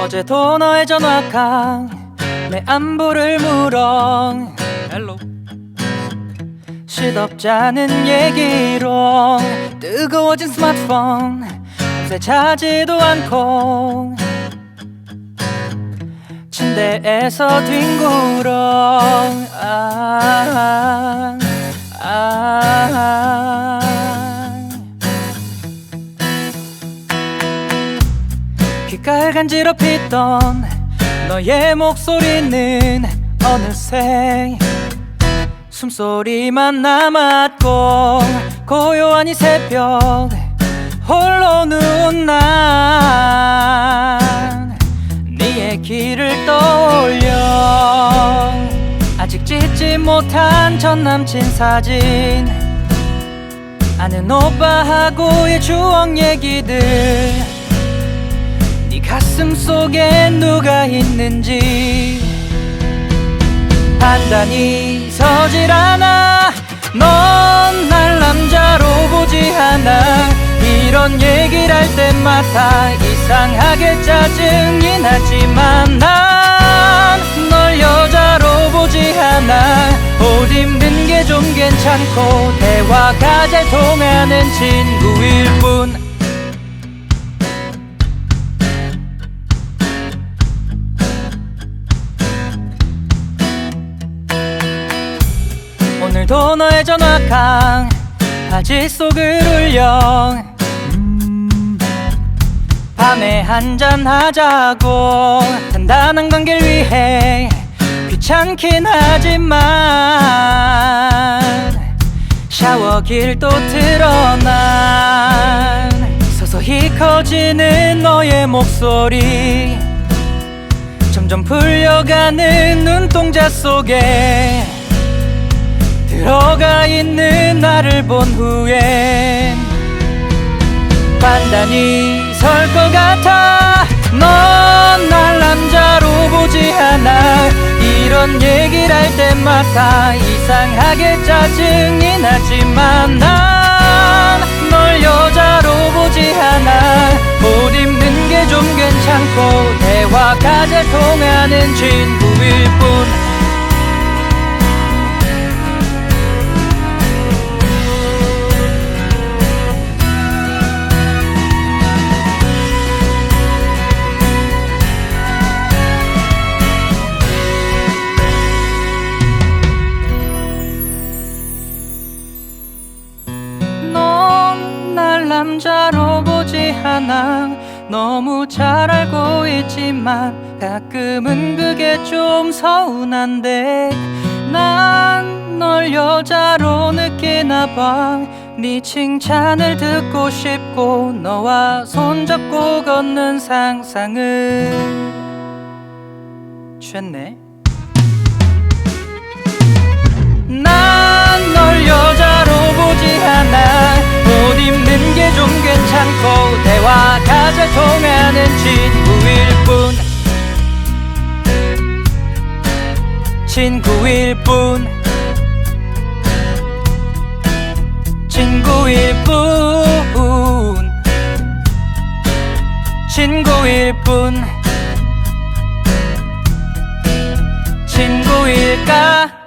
어제도 너의 전화가 내 안부를 물어 헬로. 시덥지 않은 얘기로 뜨거워진 스마트폰 새 차지도 않고 침대에서 뒹굴어 아, 아, 귓가에 간지럽히던 너의 목소리는 어느새 숨소리만 남았고 고요한 이 새벽 홀로 누운 난 네의 길을 떠올려 아직 짓지 못한 전 남친 사진 아는 오빠하고의 추억 얘기들 네 가슴 속에 누가 있는지 판단이 서질 않아. 넌 날 남자로 보지 않아. 이런 얘기를 할 때마다 이상하게 짜증이 나지만 난 널 여자로 보지 않아. 옷 입는 게 좀 괜찮고 대화가 잘 통하는 친구일 뿐 오늘도 너의 전화가 바지 속을 울려. 음, 밤에 한잔 하자고 단단한 관계를 위해 귀찮긴 하지만 샤워길 또 드러난 서서히 커지는 너의 목소리. 점점 풀려가는 눈동자 속에 들어가 있는 나를 본 후엔 판단이 설 것 같아. 넌 날 남자로 보지 않아. 이런 얘기를 할 때마다 이상하게 짜증이 나지만 난 널 여자로 보지 않아. 옷 입는 게 좀 괜찮고 대화가 잘 통하는 친구일 뿐 남자로 보지 않아. 너무 잘 알고 있지만 가끔은 그게 좀 서운한데. 난 널 여자로 느끼나 봐네 칭찬을 듣고 싶고 너와 손잡고 걷는 상상을 취했네. 난 친구일 뿐. 친구일 뿐. 친구일 뿐. 친구일 뿐. 친구일까?